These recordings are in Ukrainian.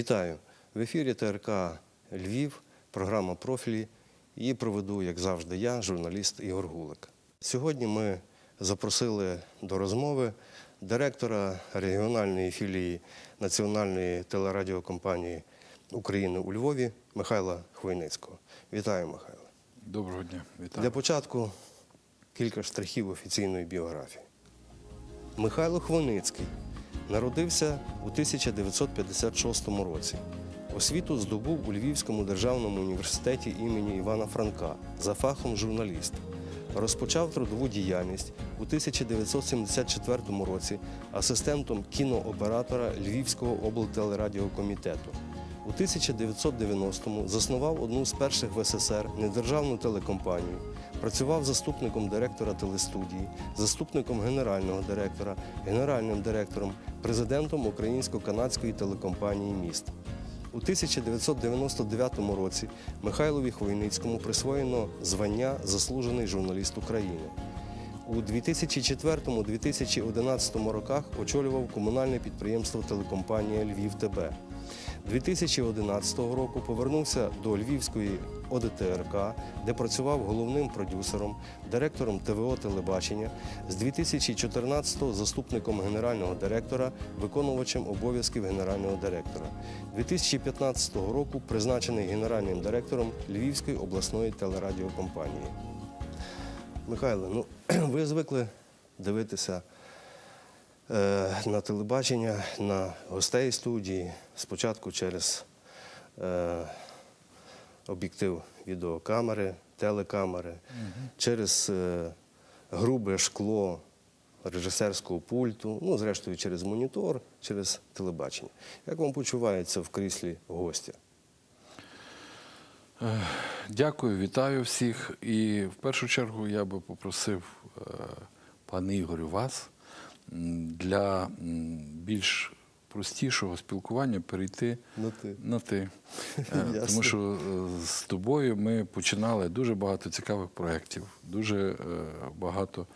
Вітаю! В ефірі ТРК Львів, програма профілі. Її проведу, як завжди, я, журналіст Ігор Гулик. Сьогодні ми запросили до розмови директора регіональної філії Національної телерадіокомпанії України у Львові Михайла Хвойницького. Вітаю, Михайло. Доброго дня, вітаю. Для початку кілька штрихів офіційної біографії. Михайло Хвойницький народився у 1956 році. Освіту здобув у Львівському державному університеті імені Івана Франка за фахом журналіст. Розпочав трудову діяльність у 1974 році асистентом кінооператора Львівського облтелерадіокомітету. У 1990-му заснував одну з перших в СССР недержавну телекомпанію, працював заступником директора телестудії, заступником генерального директора, генеральним директором, президентом Українсько-канадської телекомпанії Міст. У 1999 році Михайлові Хвойницькому присвоєно звання Заслужений журналіст України. У 2004-2011 роках очолював комунальне підприємство телекомпанія Львів ТБ. 2011 року повернувся до Львівської ОДТРК, де працював головним продюсером, директором ТВО телебачення, з 2014-го заступником генерального директора, виконувачем обов'язків генерального директора. 2015 року призначений генеральним директором Львівської обласної телерадіокомпанії. Михайло, ну ви звикли дивитися на телебачення, на гостей студії, спочатку через е, об'єктив відеокамери, телекамери, через е, грубе шкло режисерського пульту, ну, зрештою, через монітор, через телебачення. Як вам почувається в кріслі гостя? Дякую, вітаю всіх. І в першу чергу я би попросив е, пане Ігорю вас для більш простішого спілкування перейти На «ти». на ти. Е, Тому що е, з тобою ми починали дуже багато цікавих проєктів, дуже е, багато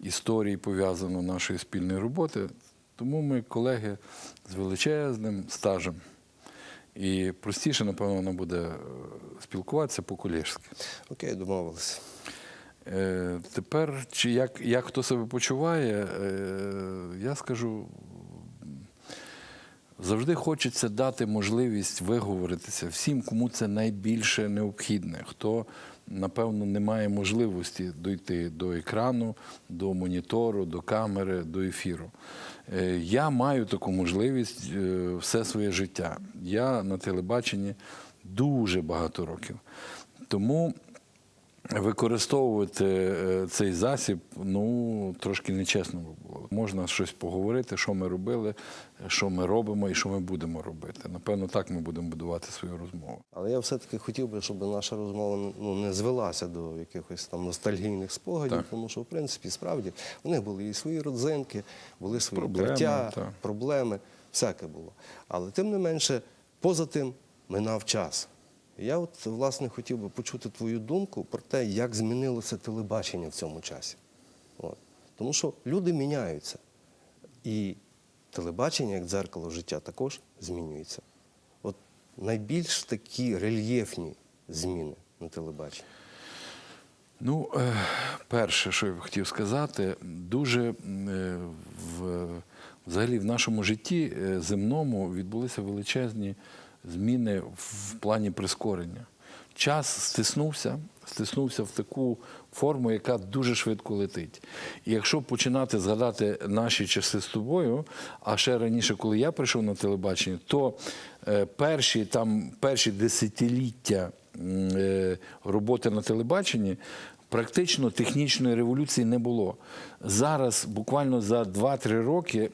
історій пов'язано нашої спільної роботи. Тому ми колеги з величезним стажем. І простіше, напевно, нам буде спілкуватися по-колежськи. Окей, домовилися. Е, тепер, чи як, як хто себе почуває, е, я скажу, завжди хочеться дати можливість виговоритися всім, кому це найбільше необхідне, хто, напевно, не має можливості дойти до екрану, до монітору, до камери, до ефіру. Е, Я маю таку можливість все своє життя. Я на телебаченні дуже багато років. Тому використовувати е, цей засіб ну трошки нечесно би було. Можна щось поговорити, що ми робили, що ми робимо і що ми будемо робити. Напевно, так ми будемо будувати свою розмову. Але я все-таки хотів би, щоб наша розмова ну, не звелася до якихось там ностальгійних спогадів, Так. тому що, в принципі, справді у них були і свої родзинки, були свої Проблеми, тертя, проблеми, всяке було. Але тим не менше, поза тим минав час. Я от, власне, хотів би почути твою думку про те, як змінилося телебачення в цьому часі. От. Тому що люди міняються. І телебачення, як дзеркало життя, також змінюється. От найбільш такі рельєфні зміни на телебаченні. Ну, е, перше, що я хотів сказати, дуже е, в, взагалі в нашому житті е, земному відбулися величезні зміни в плані прискорення. Час стиснувся, стиснувся в таку форму, яка дуже швидко летить. І якщо починати згадати наші часи з тобою, а ще раніше, коли я прийшов на телебачення, то е, перші там перші десятиліття е, роботи на телебаченні практично технічної революції не було. Зараз, буквально за 2-3 роки,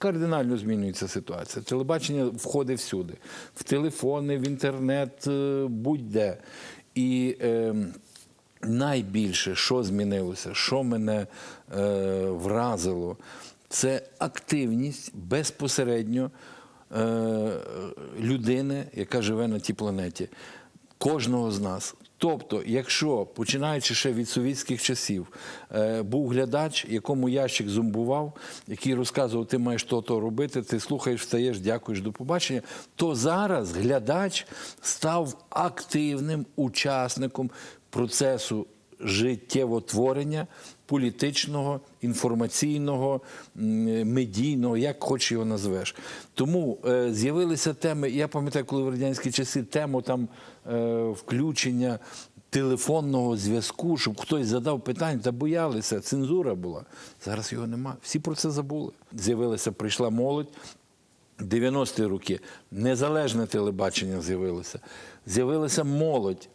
кардинально змінюється ситуація. Телебачення входить всюди: в телефони, в інтернет, е, будь-де. І е, найбільше, що змінилося, що мене е, вразило, це активність безпосередньо е, людини, яка живе на тій планеті. Кожного з нас. Тобто, якщо починаючи ще від совітських часів, е, був глядач, якому ящик зомбував, який розказував, ти маєш то-то робити, ти слухаєш, встаєш, дякуєш, до побачення, то зараз глядач став активним учасником процесу життєвотворення політичного, інформаційного, медійного, як хоч його назвеш. Тому е, з'явилися теми. Я пам'ятаю, коли в радянські часи тему там е, включення телефонного зв'язку, щоб хтось задав питання, та боялися, цензура була. Зараз його нема. Всі про це забули. З'явилася, прийшла молодь. 90-ті роки незалежне телебачення з'явилося. З'явилася молодь,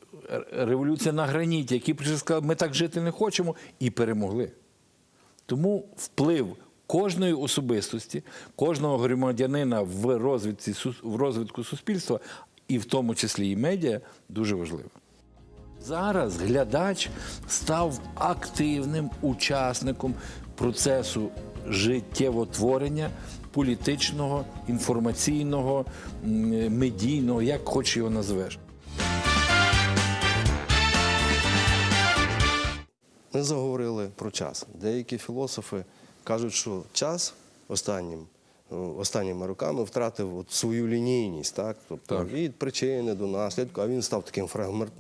революція на граніті, які прийшли сказали, ми так жити не хочемо, і перемогли. Тому вплив кожної особистості, кожного громадянина в розвитку, в розвитку суспільства, і в тому числі і медіа, дуже важливо. Зараз глядач став активним учасником процесу життєвотворення політичного, інформаційного, медійного, як хоч його назвеш. Ми заговорили про час. Деякі філософи кажуть, що час останнім, останніми роками втратив от свою лінійність, так? Тобто Так. від причини до наслідку, а він став таким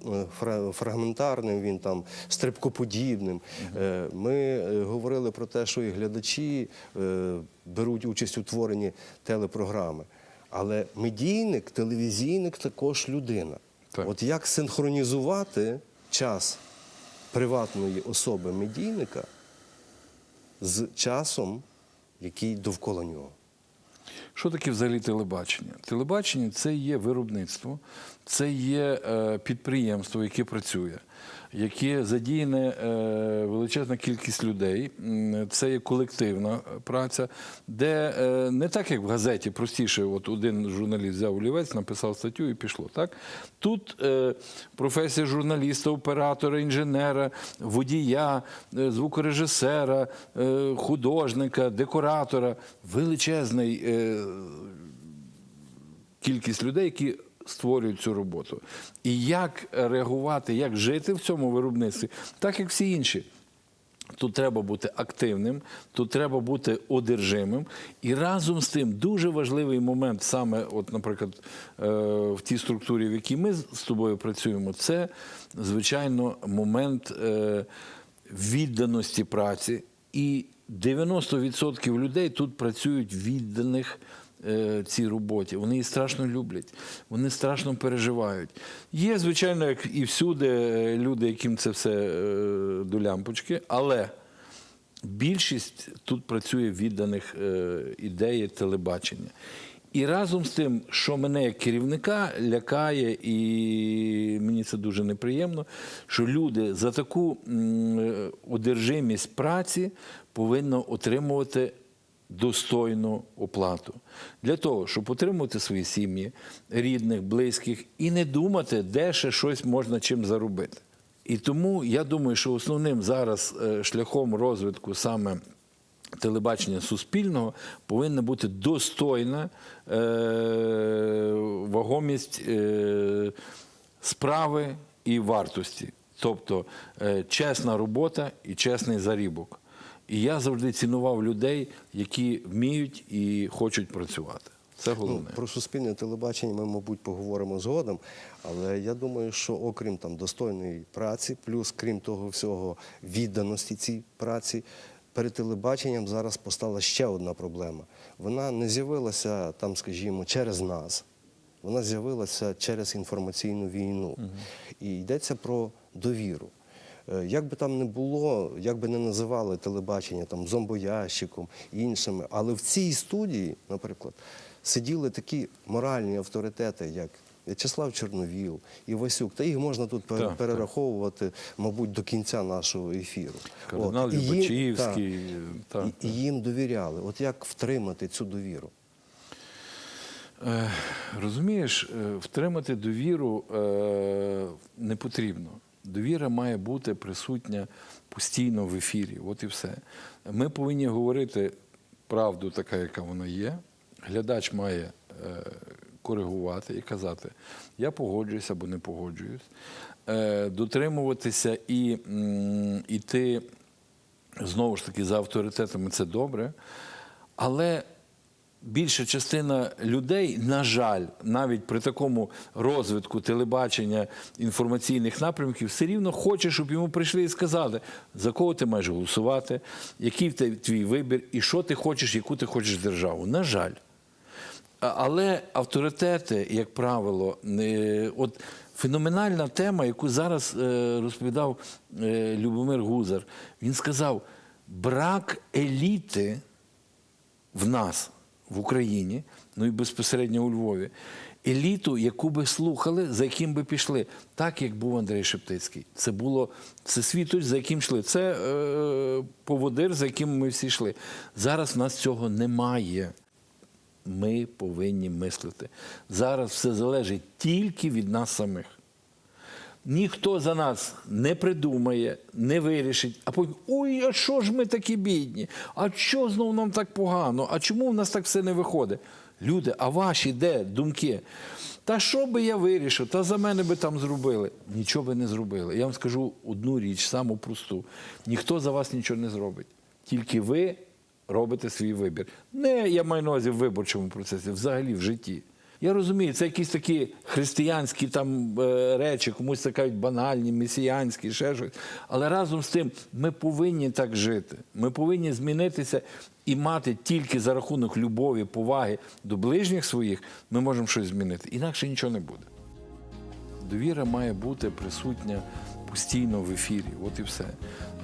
е, фрагментарним, він там стрибкоподібним. Е, Ми е, говорили про те, що і глядачі беруть участь у творенні телепрограми. Але медійник, телевізійник також людина. Так. От як синхронізувати час приватної особи медійника з часом, який довкола нього. Що таке взагалі телебачення? Телебачення це є виробництво, це є е, підприємство, яке працює, яке задіяне е, величезна кількість людей. Це є колективна праця, де е, не так, як в газеті, простіше, от один журналіст взяв олівець, написав статтю і пішло. Так? Тут е, професія журналіста, оператора, інженера, водія, звукорежисера, художника, декоратора, величезний кількість людей, які створюють цю роботу. І як реагувати, як жити в цьому виробництві, так як всі інші. Тут треба бути активним, тут треба бути одержимим. І разом з тим дуже важливий момент, саме, от, наприклад, е, в тій структурі, в якій ми з тобою працюємо, це, звичайно, момент е, відданості праці. І 90% людей тут працюють відданих цій роботі. Вони її страшно люблять, вони страшно переживають. Є, звичайно, як і всюди е, люди, яким це все е, до лямпочки, але більшість тут працює відданих е, ідеї телебачення. І разом з тим, що мене як керівника лякає, і мені це дуже неприємно, що люди за таку е, одержимість праці повинні отримувати достойну оплату для того, щоб отримувати свої сім'ї, рідних, близьких і не думати, де ще щось можна чим заробити. І тому я думаю, що основним зараз е, шляхом розвитку саме телебачення суспільного повинна бути достойна е, вагомість е, справи і вартості, тобто е, чесна робота і чесний зарібок. І я завжди цінував людей, які вміють і хочуть працювати. Це Ну, про суспільне телебачення ми, мабуть, поговоримо згодом. Але я думаю, що окрім там достойної праці, плюс крім того всього відданості цій праці, перед телебаченням зараз постала ще одна проблема. Вона не з'явилася там, скажімо, через нас. Вона з'явилася через інформаційну війну. І йдеться про довіру. Е, Як би там не було, як би не називали телебачення там зомбоящиком іншими, але в цій студії, наприклад, сиділи такі моральні авторитети, як В'ячеслав Чорновіл, Івасюк, та їх можна тут Так, так. перераховувати, мабуть, до кінця нашого ефіру. Кардинал і Любачівський, і, і їм довіряли. От як втримати цю довіру? Е, Розумієш, е, втримати довіру не потрібно. Довіра має бути присутня постійно в ефірі. От і все. Ми повинні говорити правду, така, яка вона є. Глядач має е, коригувати і казати, я погоджуюсь або не погоджуюсь, е, дотримуватися і м, іти знову ж таки за авторитетами це добре. Але більша частина людей, на жаль, навіть при такому розвитку телебачення інформаційних напрямків, все рівно хоче, щоб йому прийшли і сказали, за кого ти маєш голосувати, який твій вибір, і що ти хочеш, яку ти хочеш державу. На жаль. Але авторитети, як правило, от феноменальна тема, яку зараз е, розповідав е, Любомир Гузар, він сказав: брак еліти в нас, в Україні, ну і безпосередньо у Львові, еліту, яку би слухали, за яким би пішли, так як був Андрій Шептицький. Це було це світоч, за яким йшли. Це е, поводир, за яким ми всі йшли. Зараз в нас цього немає. Ми повинні мислити. Зараз все залежить тільки від нас самих. Ніхто за нас не придумає, не вирішить, а потім ой, а що ж ми такі бідні? А що знову нам так погано? А чому в нас так все не виходить? Люди, а ваші де думки? Та що би я вирішив? Та за мене би там зробили. Нічого би не зробили. Я вам скажу одну річ, саму просту. Ніхто за вас нічого не зробить. Тільки ви робите свій вибір. Не я маю на увазі в виборчому процесі, взагалі в житті. Я розумію, це якісь такі християнські там е, речі, комусь це кажуть банальні, месіянські, ще щось. Але разом з тим ми повинні так жити. Ми повинні змінитися і мати тільки за рахунок любові, поваги до ближніх своїх, ми можемо щось змінити. Інакше нічого не буде. Довіра має бути присутня постійно в ефірі. От і все.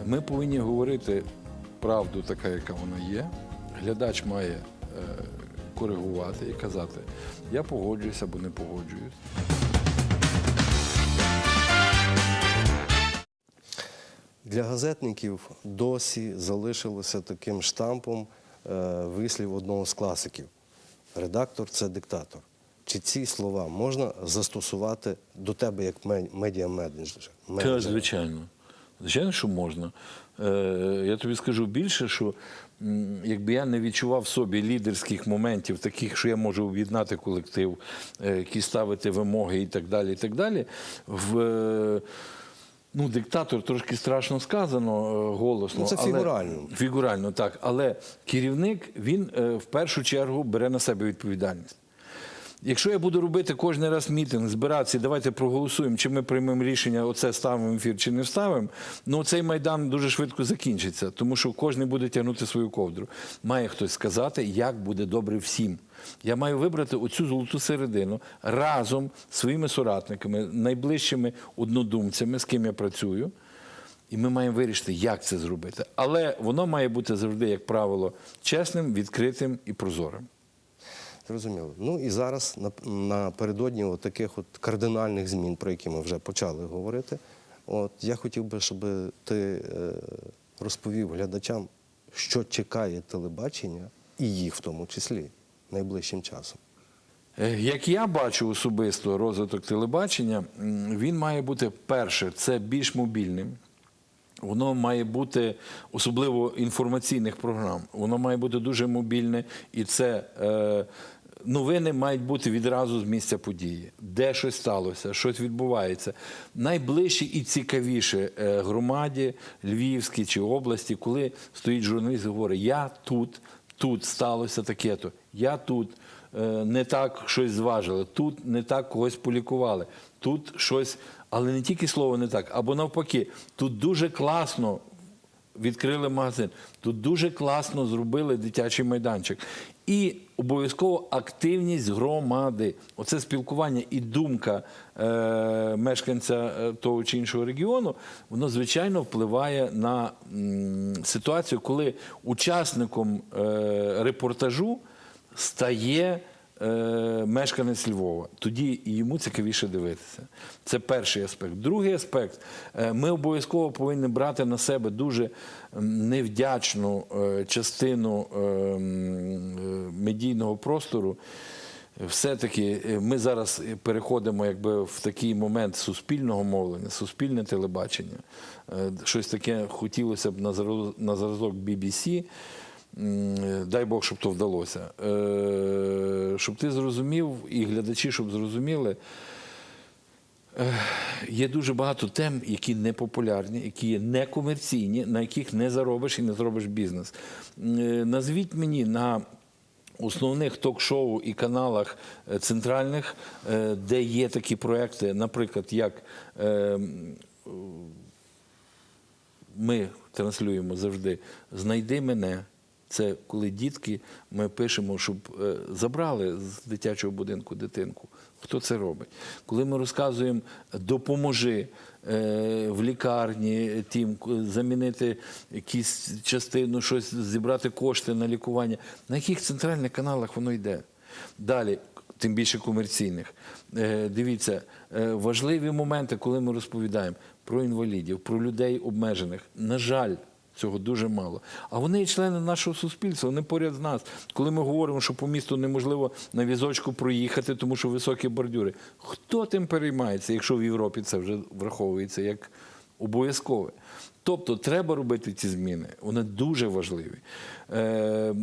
Ми повинні говорити правду, така, яка вона є. Глядач має е, коригувати і казати, я погоджуюсь або не погоджуюсь. Для газетників досі залишилося таким штампом е, вислів одного з класиків: редактор це диктатор. Чи ці слова можна застосувати до тебе як медіа-менеджера? Звичайно. Звичайно, що можна. Е, я тобі скажу більше, що якби я не відчував в собі лідерських моментів, таких, що я можу об'єднати колектив, е, які ставити вимоги і так далі. і так далі, в, е, Ну, диктатор трошки страшно сказано голосно. Ну, це але- фігурально. Фігурально, так. Але керівник він в першу чергу бере на себе відповідальність. Якщо я буду робити кожен раз мітинг, збиратися, давайте проголосуємо, чи ми приймемо рішення, оце ставимо в ефір, чи не вставимо, ну цей майдан дуже швидко закінчиться, тому що кожен буде тягнути свою ковдру. Має хтось сказати, як буде добре всім. Я маю вибрати оцю золоту середину разом з своїми соратниками, найближчими однодумцями, з ким я працюю. І ми маємо вирішити, як це зробити. Але воно має бути завжди, як правило, чесним, відкритим і прозорим. Зрозуміло. Ну і зараз напередодні от таких от кардинальних змін, про які ми вже почали говорити. От я хотів би, щоб ти е, розповів глядачам, що чекає телебачення, і їх в тому числі найближчим часом. Е, Як я бачу особисто розвиток телебачення, він має бути перше, це більш мобільним. Воно має бути особливо інформаційних програм. Воно має бути дуже мобільне, і це е, новини мають бути відразу з місця події, де щось сталося, щось відбувається. Найближче і цікавіше е, громаді Львівській чи області, коли стоїть журналіст і говорить: Я тут, тут сталося таке-то, я тут. е, Не так щось зважили, тут не так когось полікували, тут щось, але не тільки слово не так, або навпаки, тут дуже класно відкрили магазин, тут дуже класно зробили дитячий майданчик. І обов'язково активність громади. Оце спілкування і думка е, мешканця е, того чи іншого регіону, воно звичайно впливає на м, ситуацію, коли учасником е, репортажу стає мешканець Львова. Тоді йому цікавіше дивитися. Це перший аспект. Другий аспект. е, Ми обов'язково повинні брати на себе дуже невдячну е, частину е, е, медійного простору. Все-таки е, ми зараз переходимо якби в такий момент суспільного мовлення, суспільне телебачення. Е, Щось таке хотілося б на зразок BBC. Дай Бог, щоб то вдалося. Е, Щоб ти зрозумів, і глядачі, щоб зрозуміли, Е, Є дуже багато тем, які не популярні, які є некомерційні, на яких не заробиш і не зробиш бізнес. Е, Назвіть мені на основних ток-шоу і каналах центральних, де є такі проекти, наприклад, як ми транслюємо завжди Знайди мене. Це коли дітки, ми пишемо, щоб е, забрали з дитячого будинку дитинку. Хто це робить? Коли ми розказуємо допоможи е, в лікарні тим замінити якісь частину, щось зібрати кошти на лікування. На яких центральних каналах воно йде? Далі, тим більше комерційних. Е, Дивіться, важливі моменти, коли ми розповідаємо про інвалідів, про людей обмежених. На жаль, цього дуже мало. А вони є члени нашого суспільства, вони поряд з нас. Коли ми говоримо, що по місту неможливо на візочку проїхати, тому що високі бордюри. Хто тим переймається, якщо в Європі це вже враховується як обов'язкове? Тобто треба робити ці зміни. Вони дуже важливі. Е,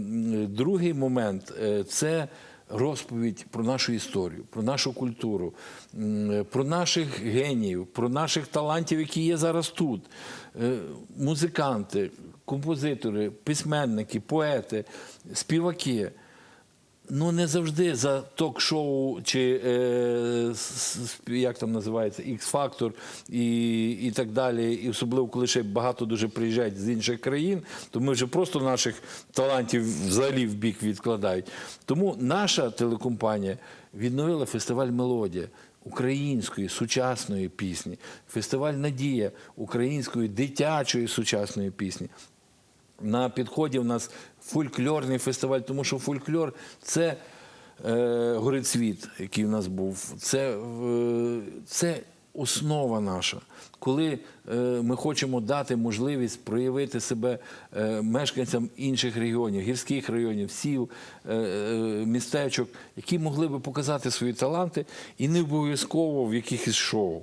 другий момент е, це розповідь про нашу історію, про нашу культуру, про наших геніїв, про наших талантів, які є зараз тут. Е, Музиканти, композитори, письменники, поети, співаки. Ну, не завжди за ток-шоу чи е, як там називається, X-Factor і, і так далі. І особливо, коли ще багато дуже приїжджають з інших країн, то ми вже просто наших талантів взагалі в бік відкладають. Тому наша телекомпанія відновила фестиваль Мелодія. Української сучасної пісні, фестиваль Надія української дитячої сучасної пісні. На підході в нас фольклорний фестиваль, тому що фольклор це е, горецвіт, який в нас був. Це, е, це основа наша. Коли е, ми хочемо дати можливість проявити себе е, мешканцям інших регіонів, гірських районів, сіл, е, е, містечок, які могли би показати свої таланти і не обов'язково в якихось шоу.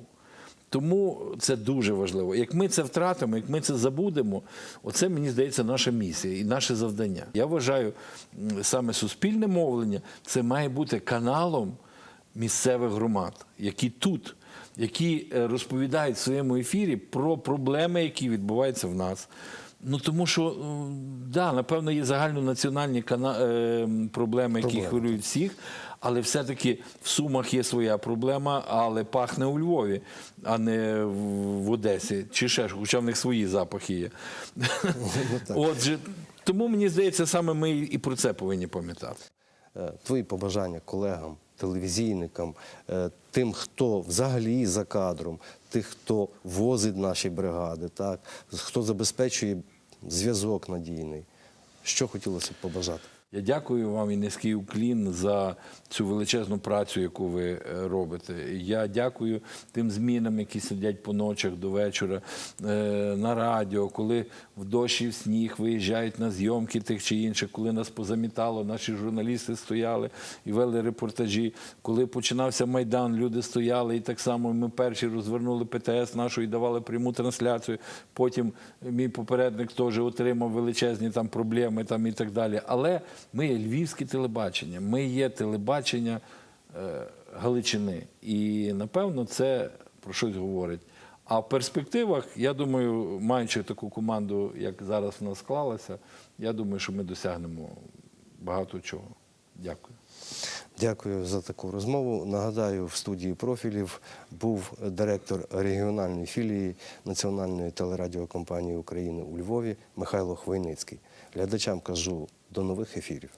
Тому це дуже важливо. Як ми це втратимо, як ми це забудемо, оце мені здається наша місія і наше завдання. Я вважаю, саме суспільне мовлення це має бути каналом місцевих громад, які тут, які е, розповідають в своєму ефірі про проблеми, які відбуваються в нас. Ну тому що да, напевно, є загальнонаціональні кана... е, проблеми, які хвилюють всіх. Але все-таки в Сумах є своя проблема, але пахне у Львові, а не в Одесі чи ще ж, хоча в них свої запахи є. Отже, тому мені здається, саме ми і про це повинні пам'ятати. Е, Твої побажання колегам, телевізійникам, е, тим, хто взагалі за кадром, тих, хто возить наші бригади, так, хто забезпечує зв'язок надійний. Що хотілося б побажати? Я дякую вам і низький уклін за цю величезну працю, яку ви е, робите. Я дякую тим змінам, які сидять по ночах до вечора е, на радіо, коли в дощ і в сніг виїжджають на зйомки тих чи інших, коли нас позамітало, наші журналісти стояли і вели репортажі. Коли починався майдан, люди стояли, і так само ми перші розвернули ПТС нашу і давали пряму трансляцію. Потім мій попередник теж отримав величезні там проблеми там і так далі. Але ми є львівське телебачення, ми є телебачення е, Галичини. І напевно це про щось говорить. А в перспективах, я думаю, маючи таку команду, як зараз в нас склалася, я думаю, що ми досягнемо багато чого. Дякую. Дякую за таку розмову. Нагадаю, в студії профілів був директор регіональної філії Національної телерадіокомпанії України у Львові Михайло Хвойницький. Глядачам кажу до нових ефірів.